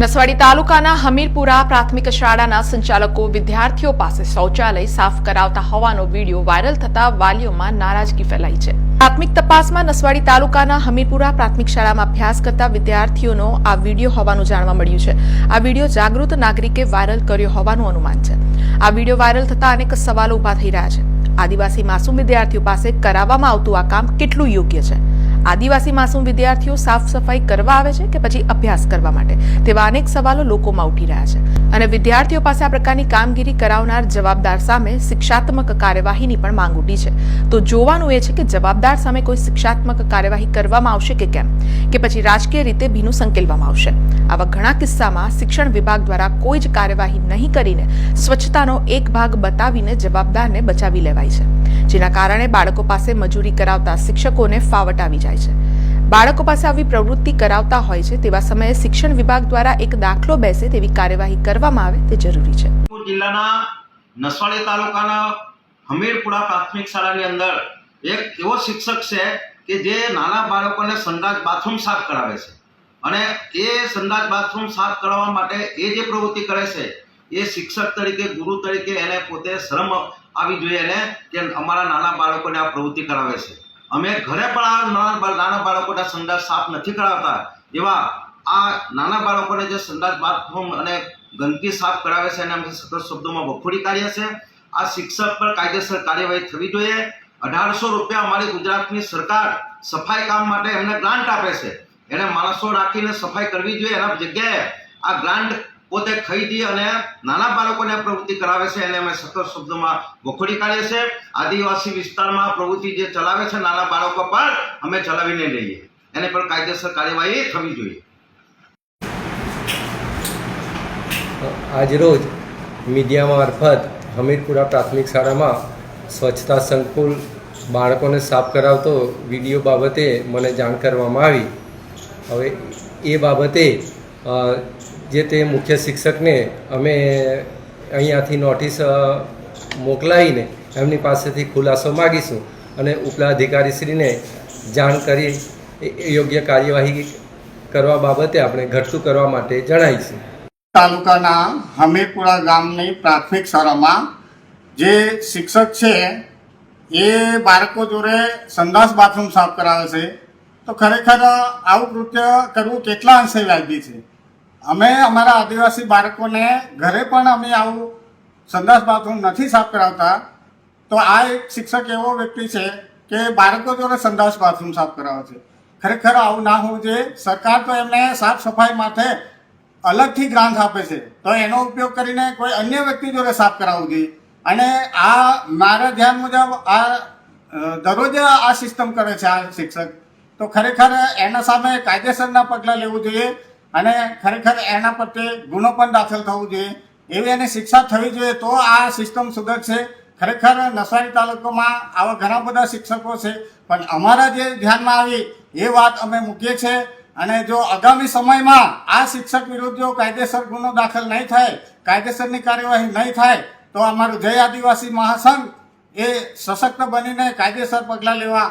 નસવાડી તાલુકાના હમીરપુરા પ્રાથમિક શાળાના સંચાલકો વિદ્યાર્થીઓ પાસે શૌચાલય સાફ કરાવતા હોવાનો વીડિયો વાયરલ થતા વાલીઓમાં નારાજગી ફેલાઈ છે. પ્રાથમિક તપાસમાં નસવાડી તાલુકાના હમીરપુરા પ્રાથમિક શાળામાં અભ્યાસ કરતા વિદ્યાર્થીઓનો આ વીડિયો હોવાનું જાણવા મળ્યું છે. આ વીડિયો જાગૃત નાગરિકે વાયરલ કર્યો હોવાનું અનુમાન છે. આ વીડિયો વાયરલ થતા અનેક સવાલો ઊભા થઈ રહ્યા છે. આદિવાસી માસૂમ વિદ્યાર્થીઓ પાસે કરાવવામાં આવતું આ કામ કેટલું યોગ્ય છે? આદિવાસી માસૂમ વિદ્યાર્થીઓ સાફ સફાઈ કરવા આવે છે કે પછી અભ્યાસ કરવા માટે? તેવા અનેક સવાલો લોકોમાં ઉઠી રહ્યા છે. અને વિદ્યાર્થીઓ પાસે આ પ્રકારની કામગીરી કરાવનાર જવાબદાર સામે શિક્ષાત્મક કાર્યવાહીની પણ માંગ ઉઠી છે. તો જોવાનું એ છે કે જવાબદાર સામે કોઈ શિક્ષાત્મક કાર્યવાહી કરવામાં આવશે કે કેમ? કે પછી રાજકીય રીતે ભીનું સંકેલવામાં આવશે? આવા ઘણા કિસ્સામાં શિક્ષણ વિભાગ દ્વારા કોઈ જ કાર્યવાહી નહીં કરીને સ્વચ્છતાનો એક ભાગ બતાવીને જવાબદારને બચાવી લેવાય છે. જેના કારણે બાળકો પાસે મજૂરી કરાવતા શિક્ષકોને ફાવટ આવી જાય છે. બાળકો પાસે આવી પ્રવૃત્તિ કરાવતા હોય છે તેવા સમયે શિક્ષણ વિભાગ દ્વારા એક દાખલો બેસે તેવી કાર્યવાહી કરવામાં આવે તે જરૂરી છે. જિલ્લાના નસવાડી તાલુકાના હમીરપુરા પ્રાથમિક શાળાની અંદર એક એવો શિક્ષક છે કે જે નાના બાળકોને સંડાસ બાથરૂમ સાફ કરાવે છે. અને એ સંડાસ બાથરૂમ સાફ કરાવવા માટે એ જે પ્રવૃત્તિ કરે છે, એ શિક્ષક તરીકે, ગુરુ તરીકે એને પોતે શરમ આવી જોઈએ એને કે અમારા નાના બાળકોને આ પ્રવૃત્તિ કરાવે છે. અમે ઘરે પણ આ નાના બાળકોના સંદાસ સાફ નથી કરાવતા. એવા આ નાના બાળકોને જે સંદાસ બાથરૂમ અને ગંદકી સાફ કરાવે છે એને અમે સખત શબ્દોમાં વખોડી કાઢ્યા છે આ શિક્ષક પર કાયદેસર કાર્યવાહી થવી જોઈએ. અઢારસો રૂપિયા અમારી ગુજરાતની સરકાર સફાઈ કામ માટે એમને ગ્રાન્ટ આપે છે. એને માણસો રાખીને સફાઈ કરવી જોઈએ. એના જગ્યાએ આ ગ્રાન્ટ પોતે ખરીદી અને નાના બાળકોને પ્રવૃત્તિ કરાવે છે એને અમે સખત શબ્દોમાં વખોડી કાઢીએ છીએ. આદિવાસી વિસ્તારમાં પ્રવૃત્તિ જે ચલાવે છે નાના બાળકો પર અમે ચલાવીને લઈએ. એને પર કાયદેસર કાર્યવાહી થવી જોઈએ. આજરોજ મીડિયા મારફત હમીરપુરા પ્રાથમિક શાળામાં સ્વચ્છતા સંકુલ બાળકોને સાફ કરાવતો વીડિયો બાબતે મને જાણ કરવામાં આવી. હવે એ બાબતે જે તે મુખ્ય શિક્ષકને અમે અહીંયાથી નોટિસ મોકલાવીને એમની પાસેથી ખુલાસો માગીશું અને ઉપલા અધિકારીશ્રીને જાણ કરી યોગ્ય કાર્યવાહી કરવા બાબતે આપણે ઘટતું કરવા માટે જણાવીશું. તાલુકાના હમીરપુરા ગામની પ્રાથમિક શાળામાં જે શિક્ષક છે, એ બાળકો જોડે સંદાસ બાથરૂમ સાફ કરાવે છે. તો ખરેખર આવું કૃત્ય કરવું કેટલા અંશે વ્યાજબી છે? અમે અમારા આદિવાસી બાળકોને ઘરે પણ અમે આવું સંદાસ બાથરૂમ નથી સાફ કરાવતા. તો આ એક શિક્ષક એવો વ્યક્તિ છે કે બાળકો જોડે સંદાસ બાથરૂમ સાફ કરાવે છે. ખરેખર આવું ના હોવું જોઈએ. સરકાર તો એમને સાફ સફાઈ માટે અલગથી ગ્રાન્ટ આપે છે. તો એનો ઉપયોગ કરીને કોઈ અન્ય વ્યક્તિ જોડે સાફ કરાવવું જોઈએ. અને આ મારા ધ્યાન મુજબ આ દરરોજ આ સિસ્ટમ કરે છે આ શિક્ષક. તો ખરેખર એના સામે કાયદેસરના પગલાં લેવું જોઈએ. અને ખરેખર એના પ્રત્યે ગુનો પણ દાખલ થવું જોઈએ. એવી એની શિક્ષા થવી જોઈએ તો આ સિસ્ટમ સુધરશે. ખરેખર નસવાડી તાલુકામાં આવા ઘણા બધા શિક્ષકો છે. પણ અમારા જે ધ્યાનમાં આવી એ વાત અમે મૂકીએ છીએ. અને જો આગામી સમયમાં આ શિક્ષક વિરુદ્ધ જો કાયદેસર ગુનો દાખલ નહીં થાય, કાયદેસરની કાર્યવાહી નહીં થાય, તો અમારું જય આદિવાસી મહાસંઘ એ સશક્ત બનીને કાયદેસર પગલાં લેવા